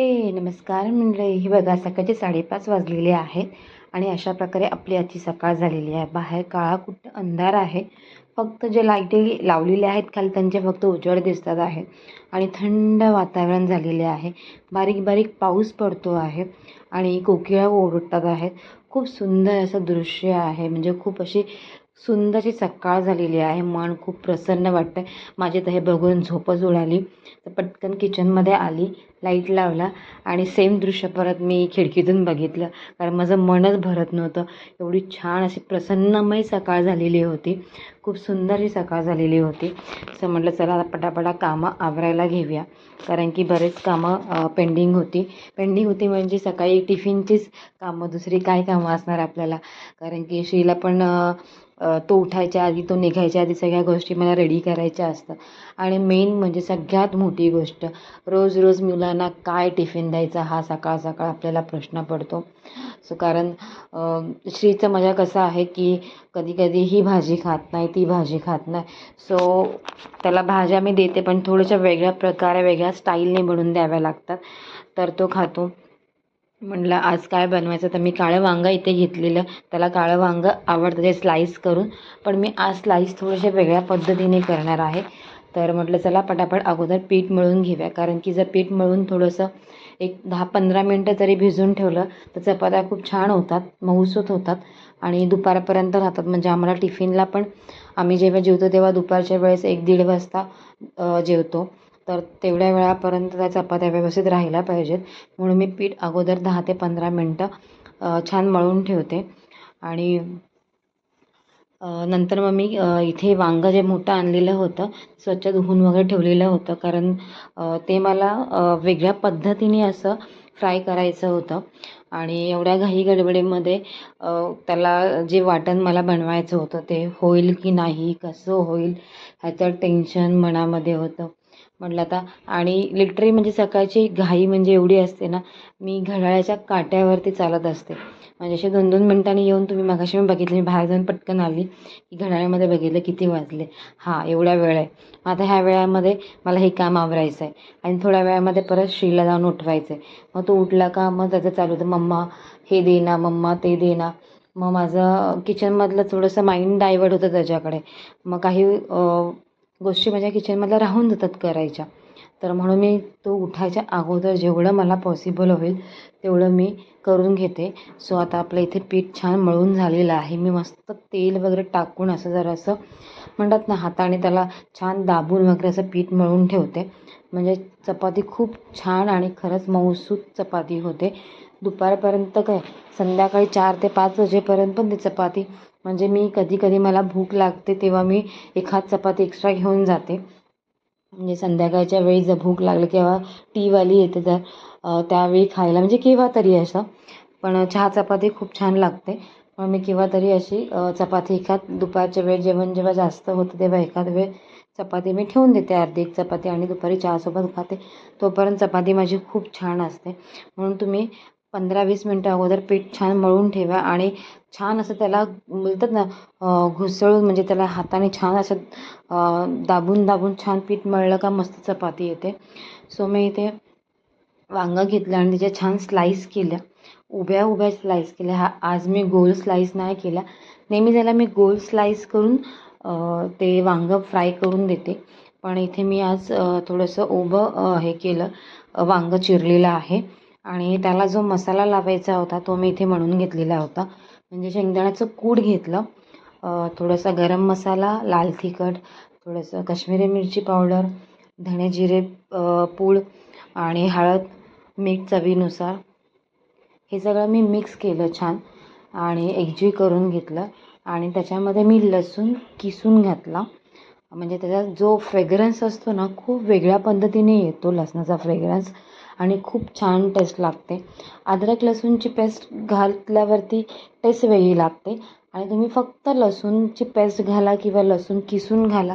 हे नमस्कार मंडळी. ही बघा सकाळचे साडेपाच वाजलेले आहेत आणि अशा प्रकारे आपली आजची सकाळ झालेली आहे. बाहेर काळा कुठं अंधार आहे. फक्त जे लाईटी लावलेले आहेत खाली त्यांचे फक्त उजेड दिसतात आहे आणि थंड वातावरण झालेले आहे. बारीक बारीक पाऊस पडतो आहे आणि कोकिळा ओरडतात आहेत. खूप सुंदर असं दृश्य आहे. म्हणजे खूप अशी सुंदरशी सकाळ झालेली आहे. मन खूप प्रसन्न वाटतं आहे माझी तर हे बघून झोपच उडाली. तर पटकन किचनमध्ये आली लाइट लावला आणि सेम दृश्य परत मी खिडकीतून बघितलं. कारण माझं मनच भरत नव्हतं. एवढी छान अशी प्रसन्नमय सकाळ झालेली होती. खूप सुंदर ही सकाळ झालेली होती. असं म्हटलं चला आता पटापटा कामं आवरायला घेऊया. कारण की बरेच कामं पेंडिंग होती. पेंडिंग होती म्हणजे सकाळी टिफिनचीच कामं दुसरी काय कामं असणार आपल्याला? कारण की श्रीला पण तो उठायच्या आधी तो निघायच्या आधी सगळ्या गोष्टी मला रेडी करायच्या असतात. आणि मेन म्हणजे सगळ्यात मोठी गोष्ट रोज रोज मुलांना काय टिफिन द्यायचा हा सकाळ सकाळ आपल्याला प्रश्न पडतो. सो कारण श्रीचं मजा कसं आहे की कधी कधी ही भाजी खात नाही ती भाजी खात नाही. सो त्याला भाज्या मी देते पण थोड्याशा वेगळ्या प्रकारे वेगळ्या स्टाईलने बनवून द्याव्या लागतात. तर तो खातो. म्हटलं आज काय बनवायचं? तर मी काळं वांगं इथे घेतलेलं. त्याला काळं वांगं आवडतं ते स्लाईस करून. पण मी आज स्लाईस थोडेसे वेगळ्या पद्धतीने करणार आहे. तर म्हटलं चला पटापट अगोदर पीठ मळून घेऊया. कारण की जर पीठ मळून थोडंसं एक दहा पंधरा मिनटं तरी भिजून ठेवलं तर चपात्या खूप छान होतात मऊसूत होतात आणि दुपारपर्यंत राहतात. म्हणजे आम्हाला टिफिनला पण आम्ही जेव्हा जेवतो तेव्हा दुपारच्या वेळेस एक दीड वाजता जेवतो. तर तेवढ्या वेळापर्यंत त्या चपात्या व्यवस्थित राहिल्या पाहिजेत. म्हणून मी पीठ अगोदर दहा ते पंधरा मिनटं छान मळून ठेवते. आणि नंतर मग मी इथे वांगं जे मोठं आणलेलं होतं स्वच्छ धुवून वगैरे ठेवलेलं होतं. कारण ते मला वेगळ्या पद्धतीने असं फ्राय करायचं होतं. आणि एवढ्या घाई गडबडीमध्ये त्याला जे वाटण मला बनवायचं होतं ते होईल की नाही कसं होईल ह्याचं टेन्शन मनामध्ये होतं. म्हटलं आता. आणि लिटरली म्हणजे सकाळची घाई म्हणजे एवढी असते ना मी घड्याळाच्या काट्यावरती चालत असते. म्हणजे असे दोन दोन मिनटांनी येऊन तुम्ही मगाशी मी बघितले मी बाहेर जाऊन पटकन आली की घड्याळामध्ये बघितलं किती वाजले. हां एवढ्या वेळ आहे. आता ह्या वेळामध्ये मला हे काम आवरायचं आहे. आणि थोड्या वेळामध्ये परत श्रीला जाऊन उठवायचं आहे. मग तो उठला का मग त्याचं चालू होतं मम्मा हे दे ना मम्मा ते दे ना. मग माझं किचनमधलं थोडंसं माइंड डायवर्ट होतं त्याच्याकडे. मग काही गोष्टी माझ्या किचनमधल्या राहून जातात करायच्या. तर म्हणून मी तो उठायच्या अगोदर जेवढं मला पॉसिबल होईल तेवढं मी करून घेते. सो आता आपलं इथे पीठ छान मळून झालेलं आहे. मी मस्त तेल वगैरे टाकून असं जरासं म्हणतात ना हाताने त्याला छान दाबून वगैरे असं पीठ मळून ठेवते. म्हणजे चपाती खूप छान आणि खरंच मऊसूत चपाती होते. दुपारपर्यंत काय संध्याकाळी चार ते पाच वाजेपर्यंत पण ती चपाती म्हणजे मी कधी कधी मला भूक लागते तेव्हा मी एखाद चपाती एक्स्ट्रा घेऊन जाते. म्हणजे संध्याकाळच्या वेळी जर भूक लागली किंवा टीवाली येते तर त्यावेळी खायला म्हणजे केव्हा तरी असं. पण चहा चपाती खूप छान लागते. पण मी केव्हा तरी अशी चपाती एखाद दुपारच्या वेळ जेवण जेव्हा जास्त होतं तेव्हा एखाद वेळ चपाती मी ठेवून देते. अर्धी एक चपाती आणि दुपारी चहासोबत खाते. तोपर्यंत चपाती माझी खूप छान असते. म्हणून तुम्ही पंधरा वीस मिनटं अगोदर पीठ छान मळून ठेवा आणि छान असं त्याला बोलतात ना घुसळून म्हणजे त्याला हाताने छान असं दाबून दाबून छान पीठ मळलं का मस्त चपाती येते. सो मी इथे वांगं घेतलं आणि त्याच्या छान स्लाईस केल्या. उभ्या उभ्या स्लाईस केल्या. हा आज मी गोल स्लाईस नाही केला. नेहमी त्याला मी गोल स्लाईस करून ते वांगं फ्राय करून देते. पण इथे मी आज थोडंसं उभं हे केलं. वांगं चिरलेलं आहे. आणि त्याला जो मसाला लावायचा होता तो मी इथे म्हणून घेतलेला होता. म्हणजे शेंगदाण्याचं कूड घेतलं. थोडासा गरम मसाला लाल तिखट थोडंसं काश्मीरी मिरची पावडर धणे जिरे पूड आणि हळद मीठ चवीनुसार. हे सगळं मी मिक्स केलं छान आणि एकजीव करून घेतलं. आणि त्याच्यामध्ये मी लसूण किसून घातला. म्हणजे त्याचा जो फ्रेग्रन्स असतो ना खूप वेगळ्या पद्धतीने येतो लसणाचा फ्रेग्रन्स आणि खूप छान टेस्ट लागते. अद्रक लसूणची पेस्ट घातल्यावरती टेस्ट वेगळी लागते. आणि तुम्ही फक्त लसूणची पेस्ट घाला किंवा लसूण किसून घाला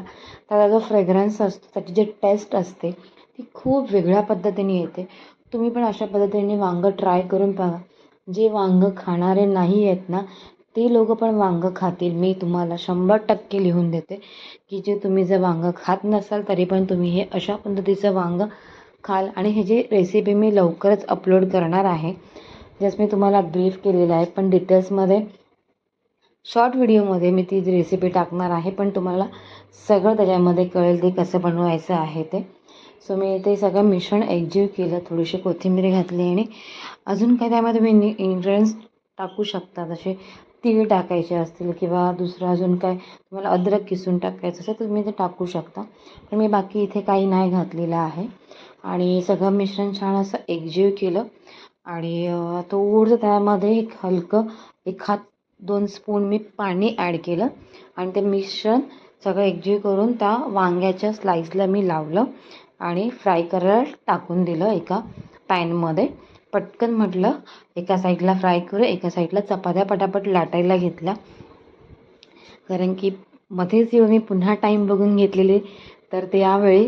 त्याचा जो फ्रेग्रन्स असतो त्याची जी टेस्ट असते ती खूप वेगळ्या पद्धतीने येते. तुम्ही पण अशा पद्धतीने वांगं ट्राय करून बघा जे वांगं खाणारे नाही आहेत ना ते लोक पण वांगं खातील. मी तुम्हाला शंभर टक्के लिहून देते की जे तुम्ही जर वांगं खात नसाल तरी पण तुम्ही हे अशा पद्धतीचं वांगं खाल आणि हे जे रेसिपी मी लवकरच अपलोड करणार आहे जस्ट मी तुम्हाला ब्रीफ केलेलं आहे पण डिटेल्समध्ये शॉर्ट व्हिडिओमध्ये मी ती रेसिपी टाकणार आहे पण तुम्हाला सगळं त्याच्यामध्ये कळेल ते कसं बनवायचं आहे ते. सो मी ते सगळं मिश्रण एकजीव केलं थोडीशी कोथिंबीर घातली आणि अजून काय त्यामध्ये तुम्ही इन्ग्रेडियंट्स टाकू शकता जसे तीळ टाकायचे असतील किंवा दुसरं अजून काय तुम्हाला अद्रक किसून टाकायचं असेल तर तुम्ही ते टाकू शकता. पण मी बाकी इथे काही नाही घातलेलं आहे. आणि सगळं मिश्रण छान असं एकजीव केलं. आणि तो थोडंसं त्यामध्ये एक हलकं एक हात दोन स्पून मी पाणी ॲड केलं. आणि ते मिश्रण सगळं एकजीव करून त्या वांग्याच्या स्लाईसला मी लावलं. आणि फ्राय करायला टाकून दिलं एका पॅनमध्ये. पटकन म्हटलं एका साईडला फ्राय करू एका साईडला चपात्या पटापट लाटायला घेतल्या. कारण की मध्येच येऊन मी पुन्हा टाईम बघून घेतलेली तर ते यावेळी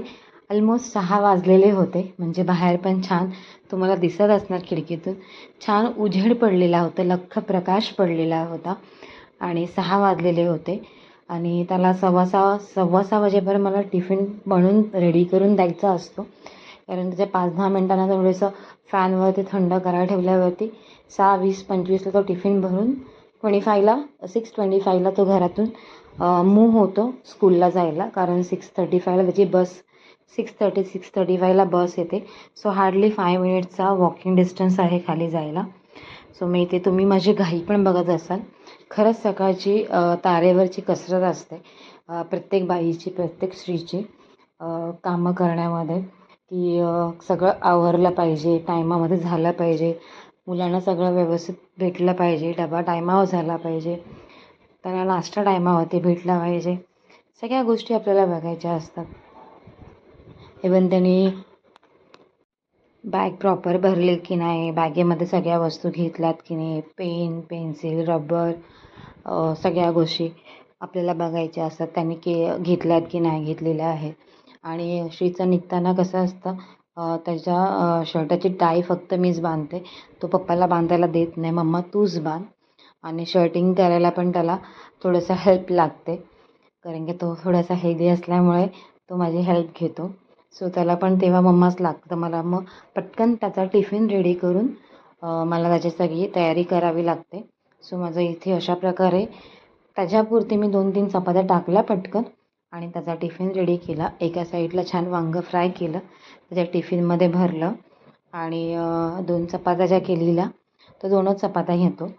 ऑलमोस्ट सहा वाजलेले होते म्हणजे बाहेर पण छान. तुम्हाला दिसत असणार खिडकीतून. छान उजेड पडलेला होता लख्ख प्रकाश पडलेला होता. आणि सहा वाजलेले होते. आणि त्याला सव्वा सहा सव्वा सहा वाजेपर्यंत मला टिफिन बनवून रेडी करून द्यायचा असतो. कारण त्याच्या पाच दहा मिनटांना थोडंसं फॅनवरती थंड करायला ठेवल्यावरती सहा वीस पंचवीसला तो टिफिन भरून ट्वेंटी फायला सिक्स ट्वेंटी फायला तो घरातून मूव होतो स्कूलला जायला. कारण सिक्स थर्टी फायला त्याची bus six thirty six thirty फायला bus येते. सो हार्डली फाय मिनिट्सचा वॉकिंग डिस्टन्स आहे खाली जायला. सो मी इथे तुम्ही माझी घाई पण बघत असाल. खरंच सकाळची तारेवरची कसरत असते. प्रत्येक बाईची प्रत्येक स्त्रीची कामं करण्यामध्ये की सगळं आवरलं पाहिजे टायमामध्ये झालं पाहिजे. मुलांना सगळं व्यवस्थित भेटलं पाहिजे. डबा टायमावर झाला पाहिजे. त्यांना नाश्ता टायमावरती भेटला पाहिजे. सगळ्या गोष्टी आपल्याला बघायच्या असतात. इवन त्यांनी बॅग प्रॉपर भरली की नाही? बॅगेमध्ये सगळ्या वस्तू घेतल्यात की नाही? पेन पेन्सिल रबर सगळ्या गोष्टी आपल्याला बघायच्या असतात. त्यांनी के घेतल्यात की नाही? घेतलेल्या आहेत. आणि श्रीचं निघताना कसं असतं त्याच्या शर्टाची टाय फक्त मीच बांधते. तो पप्पाला बांधायला देत नाही. मम्मा तूच बांध. आणि शर्टिंग करायला पण त्याला थोडंसं हेल्प लागते. कारण की तो थोडासा हेल्दी असल्यामुळे तो माझी हेल्प घेतो. सो त्याला पण तेव्हा मम्माच लागतं. मला मग पटकन त्याचा टिफिन रेडी करून मला त्याची सगळी तयारी करावी लागते. सो माझं इथे अशा प्रकारे त्याच्यापुरती मी दोन तीन चपात्या टाकल्या पटकन आणि त्याचा टिफिन रेडी केला. एका साईडला छान वांगं फ्राय केलं. त्याच्या टिफिनमध्ये भरलं आणि दोन चपात्या ज्या केलेल्या तर दोनच चपात्या घेतो.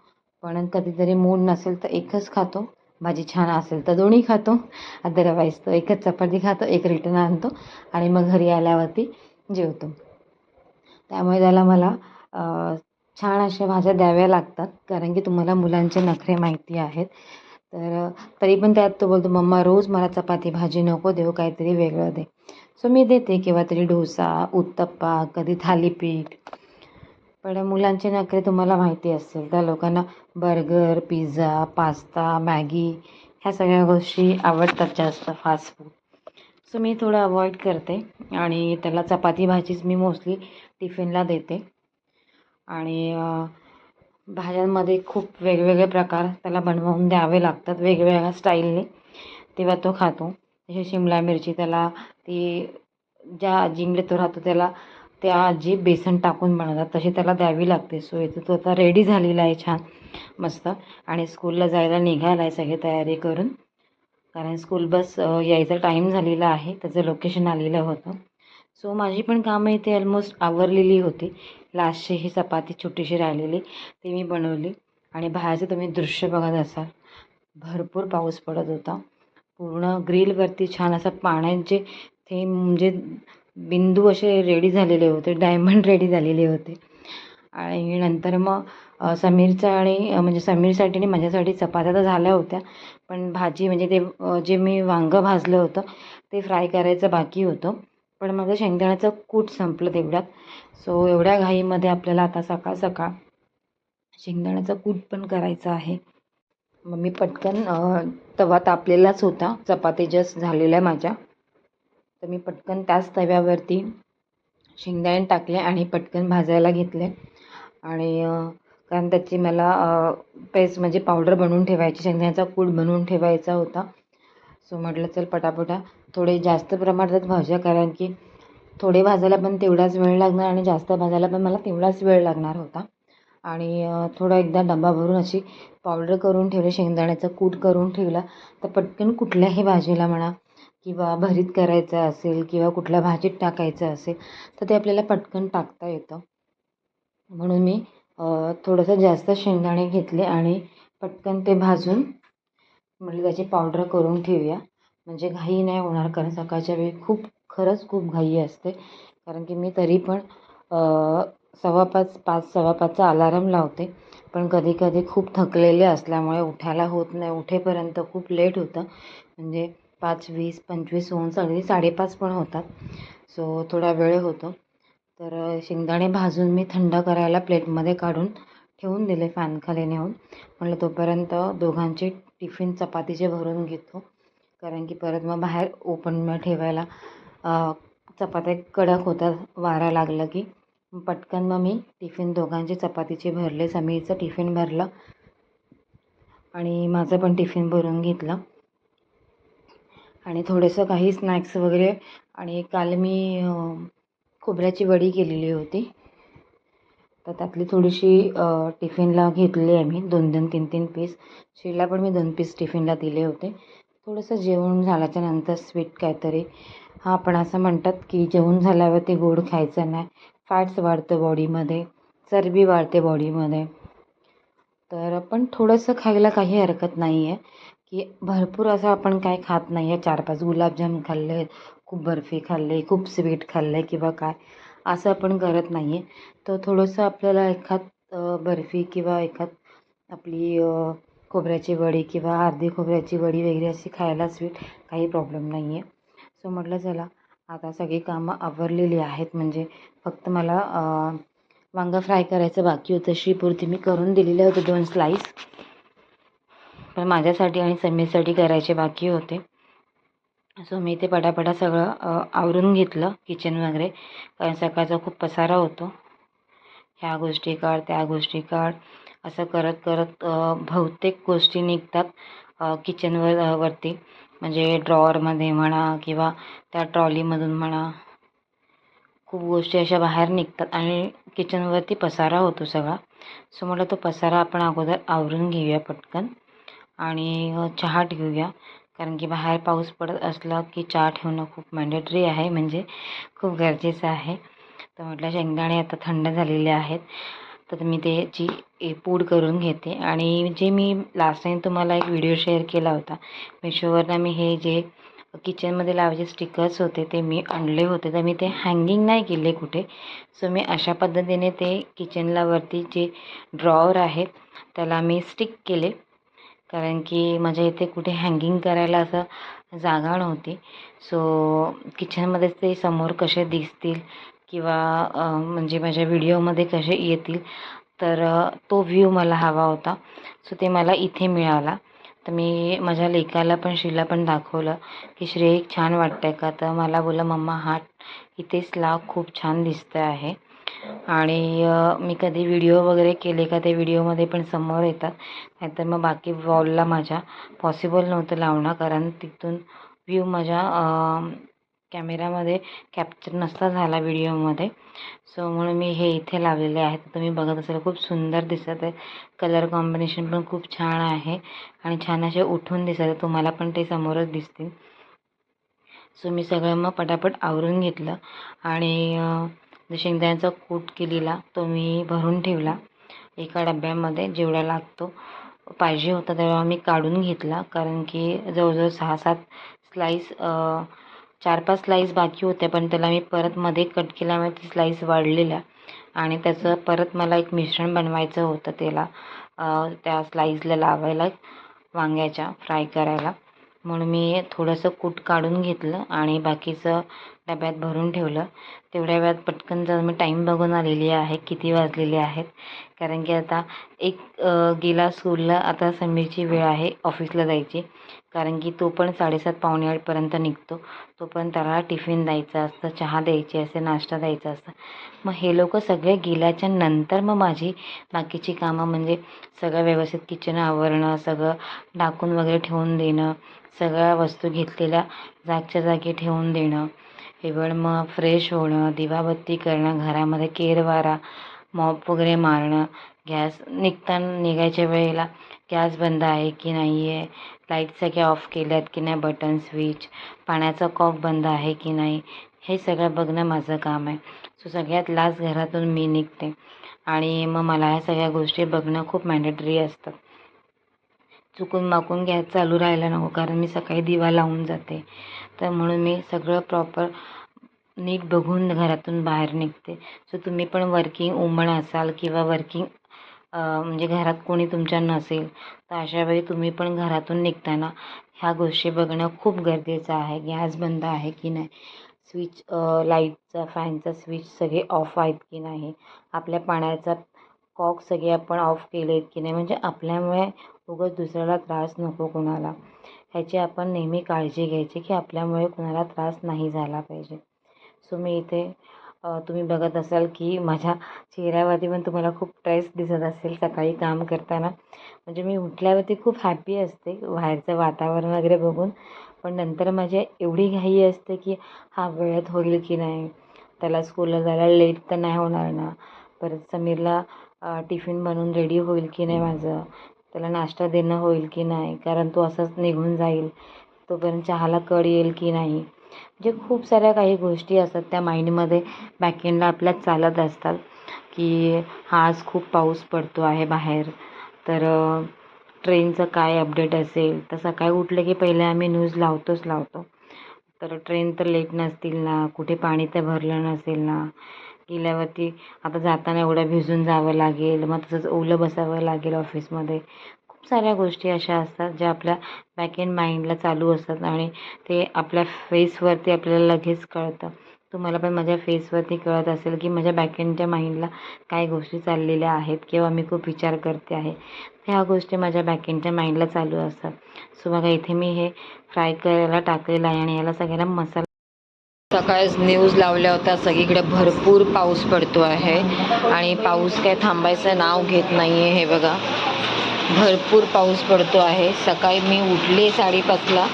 पण कधीतरी मूड नसेल तर एकच खातो. भाजी छान असेल तर दोन्ही खातो. अदरवाईज तो एकच चपाती खातो एक रिटर्न आणतो आणि मग घरी आल्यावरती जेवतो. त्यामुळे त्याला मला छान अशा भाज्या द्याव्या लागतात. कारण की तुम्हाला मुलांचे नखरे माहिती आहेत. तर तरी पण त्यात तो बोलतो मम्मा रोज मला चपाती भाजी नको देऊ काहीतरी वेगळं दे. सो मी देते किंवा तरी डोसा उत्तप्पा कधी थालीपीठ पण मुलांचे नखरे तुम्हाला माहिती असेल त्या लोकांना बर्गर पिझ्झा पास्ता मॅगी ह्या सगळ्या गोष्टी आवडतात जास्त फास्ट फूड सो मी थोडं अवॉइड करते आणि त्याला चपाती भाजीच मी मोस्टली टिफिनला देते. आणि भाज्यांमध्ये खूप वेगवेगळे प्रकार त्याला बनवून द्यावे लागतात वेगवेगळ्या स्टाईलने तेव्हा तो खातो. जसे शिमला मिरची त्याला ती ज्या आजींकडे तो राहतो त्याला त्या जी बेसन टाकून बनवतात तशी त्याला द्यावी लागते सो इथं तो आता रेडी झालेला आहे छान मस्त. आणि स्कूलला जायला निघाला आहे सगळी तयारी करून. कारण स्कूल बस यायचा टाईम झालेला आहे त्याचं लोकेशन आलेलं होतं. सो माझी पण कामं इथे ऑलमोस्ट आवरलेली होती. लास्टची ही चपाती छोटीशी राहिलेली ती मी बनवली. आणि बाहेरचं तुम्ही दृश्य बघत असाल भरपूर पाऊस पडत होता. पूर्ण ग्रिलवरती छान असं पाण्याचे थेंब म्हणजे बिंदू असे रेडी झालेले होते डायमंड रेडी झालेले होते. आणि नंतर मग समीरचा आणि म्हणजे समीरसाठी आणि माझ्यासाठी चपात्या तर झाल्या होत्या पण भाजी म्हणजे ते जे मी वांगं भाजलं होतं ते फ्राय करायचं बाकी होतं. पण माझं शेंगदाण्याचं कूट संपलं तेवढ्यात. सो एवढ्या घाईमध्ये आपल्याला आता सकाळ सकाळ शेंगदाण्याचं कूट पण करायचं आहे. मग मी पटकन तवा तापलेलाच होता. चपाती जस्ट झालेल्या माझ्या. तर मी पटकन त्याच तव्यावरती शेंगदाणे टाकले आणि पटकन भाजायला घेतले. आणि कारण त्याची मला पेस्ट म्हणजे पावडर बनवून ठेवायची शेंगदाण्याचा कूड बनवून ठेवायचा होता. सो म्हटलं चल पटापटा थोडे जास्त प्रमाणात भाज्या कारण की थोडे भाजायला पण तेवढाच वेळ लागणार आणि जास्त भाजायला पण मला तेवढाच वेळ लागणार होता. आणि थोडा एकदा डबा भरून अशी पावडर करून ठेवली शेंगदाण्याचा कूट करून ठेवला. तर पटकन कुठल्याही भाजीला म्हणा किंवा भरीत करायचं असेल किंवा कुठल्या भाजीत टाकायचं असेल तर ते आपल्याला पटकन टाकता येतं. म्हणून मी थोडंसं जास्त शेंगदाणे घेतले आणि पटकन ते भाजून म्हटलं त्याची पावडर करून ठेवूया. म्हणजे घाई नाही होणार कारण सकाळच्या वेळी खूप खरंच खूप घाई असते. कारण की मी तरी पण सव्वा पाच पाच सव्वा पाचचा अलाराम लावते. पण कधी कधी खूप थकलेले असल्यामुळे उठायला होत नाही. उठेपर्यंत खूप लेट होतं. म्हणजे पाच वीस पंचवीस होऊन सगळी साडेपाच पण होतात. सो थोडा वेळ होतो. तर शेंगदाणे भाजून मी थंड करायला प्लेटमध्ये काढून ठेवून दिले फॅनखाली नेऊन. म्हटलं तोपर्यंत दोघांचे टिफिन चपातीचे भरून घेतो. कारण की परत मग बाहेर ओपन ठेवायला चपात्या कडक होतात वारा लागलं की. पटकन मग मी टिफिन दोघांचे चपातीचे भरले समीरचं टिफिन भरलं. आणि माझं पण टिफिन भरून घेतलं. आणि थोडंसं काही स्नॅक्स वगैरे आणि काल मी खोबऱ्याची वडी केलेली होती. तर त्यातली थोडीशी टिफिनला घेतली आहे मी दोन दोन तीन तीन पीस शिला पण मी दोन पीस टिफिनला दिले होते. थोडंसं जेवण झाल्याच्यानंतर स्वीट काहीतरी. हा पण असं म्हणतात की जेवण झाल्यावरती गोड खायचं नाही. फॅट्स वाढतं बॉडीमध्ये चरबी वाढते बॉडीमध्ये तर पण थोडंसं खायला काही हरकत नाही आहे की भरपूर असं आपण काय खात नाही. आहे चार पाच गुलाबजाम खाल्ले खूप बर्फी खाल्ले खूप स्वीट खाल्लं किंवा काय असं आपण करत नाही आहे तर थोडंसं आपल्याला एखाद बर्फी किंवा एखाद आपली खोबऱ्याची वडी किंवा अर्धी खोबऱ्याची वडी वगैरे अशी खायला स्वीट काही प्रॉब्लेम नाही आहे सो म्हटलं चला आता सगळी कामं आवरलेली आहेत. म्हणजे फक्त मला वांगं फ्राय करायचं बाकी होतं. शीपुरती मी करून दिलेले होते दोन स्लाईस पण माझ्यासाठी आणि समीरसाठी करायचे बाकी होते. सो मी ते पटापटा सगळं आवरून घेतलं किचन वगैरे. कारण सकाळचा खूप पसारा होतो. ह्या गोष्टी काढ त्या गोष्टी काढ. असं करत करत बहुतेक गोष्टी निघतात किचनवर वरती. म्हणजे ड्रॉवरमध्ये म्हणा किंवा त्या ट्रॉलीमधून म्हणा. खूप गोष्टी अशा बाहेर निघतात आणि किचनवरती पसारा होतो सगळा. सो म्हटलं तो पसारा आपण अगोदर आवरून घेऊया पटकन. आणि चहा ठेवूया. कारण की बाहेर पाऊस पडत असला की चहा ठेवणं खूप मॅन्डेटरी आहे म्हणजे खूप गरजेचं आहे. तर म्हटलं शेंगदाणे आता थंड झालेले आहेत. तर मी त्याची पूड करून घेते. आणि जे मी लास्ट टाईम तुम्हाला एक व्हिडिओ शेअर केला होता मिशोवरनं मी हे जे किचनमध्ये लावायचे स्टिकर्स होते ते मी आणले होते. तर मी ते हँगिंग नाही केले कुठे. सो मी अशा पद्धतीने ते किचनला वरती जे ड्रॉवर आहेत त्याला मी स्टिक केले. कारण की माझ्या इथे कुठे हँगिंग करायला असं जागा नव्हती. सो किचनमध्येच ते समोर कसे दिसतील किंवा म्हणजे माझ्या व्हिडिओमध्ये कसे येतील तर तो व्ह्यू मला हवा होता. सो ते मला इथे मिळाला. तर मी माझ्या लेकाला पण श्रीला पण दाखवलं की श्री छान वाटतं आहे का? तर मला बोला मम्मा हा इथेच लाव खूप छान दिसतं आहे. आणि मी कधी व्हिडिओ वगैरे केले का ते व्हिडिओमध्ये पण समोर येतात. नाहीतर मग बाकी वॉलला माझ्या पॉसिबल नव्हतं लावणं कारण तिथून व्ह्यू माझ्या कॅमेरामध्ये कॅप्चर नसता झाला व्हिडिओमध्ये सो म्हणून मी हे इथे लावलेले आहेत. तुम्ही बघत असाल खूप सुंदर दिसत आहे. कलर कॉम्बिनेशन पण खूप छान आहे आणि छान असे उठून दिसत आहे. तुम्हाला पण ते समोरच दिसतील. सो मी सगळं मग पटापट आवरून घेतलं. आणि शेंगदाण्याचा कूट केलेला तो मी भरून ठेवला. एका डब्यामध्ये जेवढा लागतो पाहिजे होता तेव्हा मी काढून घेतला. कारण की जवळजवळ सहा सात स्लाईस चार पाच स्लाईस बाकी होत्या पण त्याला मी परत मध्ये कट केल्यामुळे ती स्लाईस वाढलेल्या. आणि त्याचं परत मला एक मिश्रण बनवायचं होतं त्याला त्या स्लाईसला लावायला वांग्याच्या फ्राय करायला. म्हणून मी थोडंसं कूट काढून घेतलं आणि बाकीचं डब्यात भरून ठेवलं. तेवढ्या वेळात पटकन जर मी टाईम बघून आलेली आहे किती वाजलेले आहेत. कारण की आता एक गेला स्कूलला आता समीरची वेळ आहे ऑफिसला जायची. कारण की तो पण साडेसात पावणे आठपर्यंत निघतो. तो पण त्याला टिफिन द्यायचा असतं चहा द्यायची असते नाश्ता द्यायचा असतं. मग हे लोक सगळे गेल्याच्यानंतर मग माझी बाकीची कामं म्हणजे सगळं व्यवस्थित किचन आवरणं सगळं टाकून वगैरे ठेवून देणं सगळ्या वस्तू घेतलेल्या जागच्या जागी ठेवून देणं इव्हन मग फ्रेश होणं दिवाबत्ती करणं घरामध्ये केरवारा मॉप वगैरे मारणं गॅस निघताना निघायच्या वेळेला गॅस बंद आहे की नाही आहे लाइट सगळ्या ऑफ केल्यात की नाही बटन स्विच पाण्याचा कॉक बंद आहे की नाही हे सगळं बघणं माझं काम आहे. सो सगळ्यात लास्ट घरातून मी निघते. आणि मग मला ह्या सगळ्या गोष्टी बघणं खूप मॅन्डेटरी असतं. चुकून माकून गॅस चालू राहायला नको कारण मी सकाळी दिवा लावून जाते. तर म्हणून मी सगळं प्रॉपर नीट बघून घरातून बाहेर निघते. सो तुम्ही पण वर्किंग वुमन असाल किंवा वर्किंग म्हणजे घरात कोणी तुमच्या नसेल तर अशा वेळी तुम्ही पण घरातून निघताना ह्या गोष्टी बघणं खूप गरजेचं आहे. गॅस बंद आहे की नाही? स्विच लाईटचा फॅनचा स्विच सगळे ऑफ आहेत की नाही? आपल्या पाण्याचा कॉक सगळे आपण ऑफ केले आहेत की नाही? म्हणजे आपल्यामुळे उगाच दुसऱ्याला त्रास नको कोणाला. ह्याची आपण नेहमी काळजी घ्यायची की आपल्यामुळे कुणाला त्रास नाही झाला पाहिजे. सो मी इथे तुम्ही बघत असाल की माझ्या चेहऱ्यावरती पण तुम्हाला खूप स्ट्रेस दिसत असेल सकाळी काम करताना. म्हणजे मी उठल्यावरती खूप हॅपी असते बाहेरचं वातावरण वगैरे बघून. पण नंतर माझी एवढी घाई असते की हा वेळेत होईल की नाही? त्याला स्कूलला जायला लेट तर नाही होणार ना? परत समीरला टिफिन बनवून रेडी होईल की नाही माझं? त्याला नाश्ता देणं होईल की नाही? कारण तो असाच निघून जाईल. तोपर्यंत चहाला कड येईल की नाही? म्हणजे खूप साऱ्या काही गोष्टी असतात त्या माइंडमध्ये बॅकेंडला आपल्या चालत असतात की हा आज खूप पाऊस पडतो आहे बाहेर. तर ट्रेनचं काय अपडेट असेल? तर सकाळी उठलं की पहिले आम्ही न्यूज लावतोच लावतो. तर ट्रेन तर लेट नसतील ना? कुठे पाणी तर भरलं नसेल ना? गेल्यावरती आता जाताना एवढं भिजून जावं लागेल मग तसंच ओलं बसावं लागेल ऑफिसमध्ये खूप साऱ्या गोष्टी अशा असतात ज्या आपल्या बॅक एंड माइंडला चालू असतात आणि ते आपल्या फेसवरती आपल्याला लगेच कळतं. तुम्हाला पण माझ्या फेसवरती कळत असेल की माझ्या बॅक एंडच्या माइंडला काय गोष्टी चाललेल्या आहेत किंवा मी खूप विचार करते आहे. ह्या गोष्टी माझ्या बॅक एंडच्या माइंडला चालू असतात. सो बघा इथे मी हे फ्राय करायला टाकलेलं आहे आणि याला सगळ्याला मसाला सकाळीच न्यूज लावल्या होत्या सगळीकडे भरपूर पाऊस पडतो आहे. आणि पाऊस काय थांबायचं नाव घेत नाही आहे हे बघा. भरपूर पाऊस पडतो आहे. सकाळी मी उठले साडेपाचला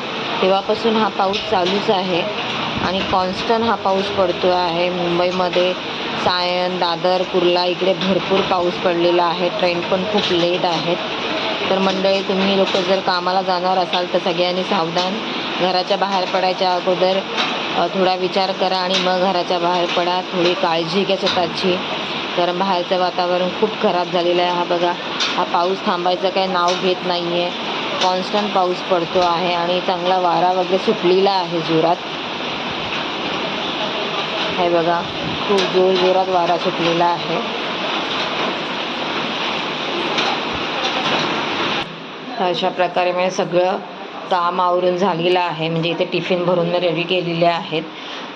तेव्हापासून हा पाऊस चालूच आहे. आणि कॉन्स्टंट हा पाऊस पडतो आहे. मुंबईमध्ये सायन दादर कुर्ला इकडे भरपूर पाऊस पडलेला आहे. ट्रेन पण खूप लेट आहेत. तर मंडळी तुम्ही लोक जर कामाला जाणार असाल तर सगळ्यांनी सावधान घराच्या बाहेर पडायच्या अगोदर थोडा विचार करा आणि मग घराच्या बाहेर पडा. थोडी काळजी घ्या स्वतःची. कारण बाहेरचं वातावरण खूप खराब झालेलं आहे. हा बघा हा पाऊस थांबायचं काही नाव घेत नाही आहे कॉन्स्टंट पाऊस पडतो आहे आणि चांगला वारा वगैरे सुटलेला आहे जोरात. हे बघा खूप जोर जोरात वारा सुटलेला आहे. अशा प्रकारे मी सगळं काम आवरून झालेलं आहे. म्हणजे इथे टिफिन भरून मी रेडी केलेले आहेत.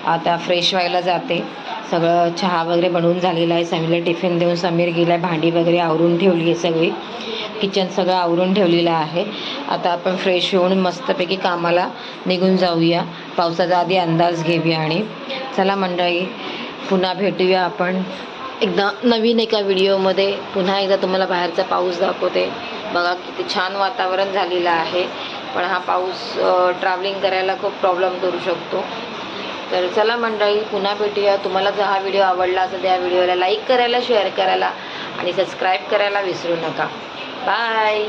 आता फ्रेश व्हायला जाते. सगळं चहा वगैरे बनवून झालेलं आहे. समीरला टिफिन देऊन समीर गेला आहे भांडी वगैरे आवरून ठेवली आहे सगळी. किचन सगळं आवरून ठेवलेलं आहे. आता आपण फ्रेश होऊन मस्तपैकी कामाला निघून जाऊया. पावसाचा आधी अंदाज घेऊया आणि चला मंडळी पुन्हा भेटूया आपण. एकदा नवीन एका व्हिडिओमध्ये. पुन्हा एकदा तुम्हाला बाहेरचा पाऊस दाखवते. बघा किती छान वातावरण झालेलं आहे. पण हा पाऊस ट्रॅव्हलिंग करायला खूप प्रॉब्लेम करू शकतो. तर चला मंडळी पुन्हा भेटूया. तुम्हाला जर हा व्हिडिओ आवडला असेल त्या व्हिडिओला लाईक करायला शेअर करायला आणि सबस्क्राईब करायला विसरू नका. बाय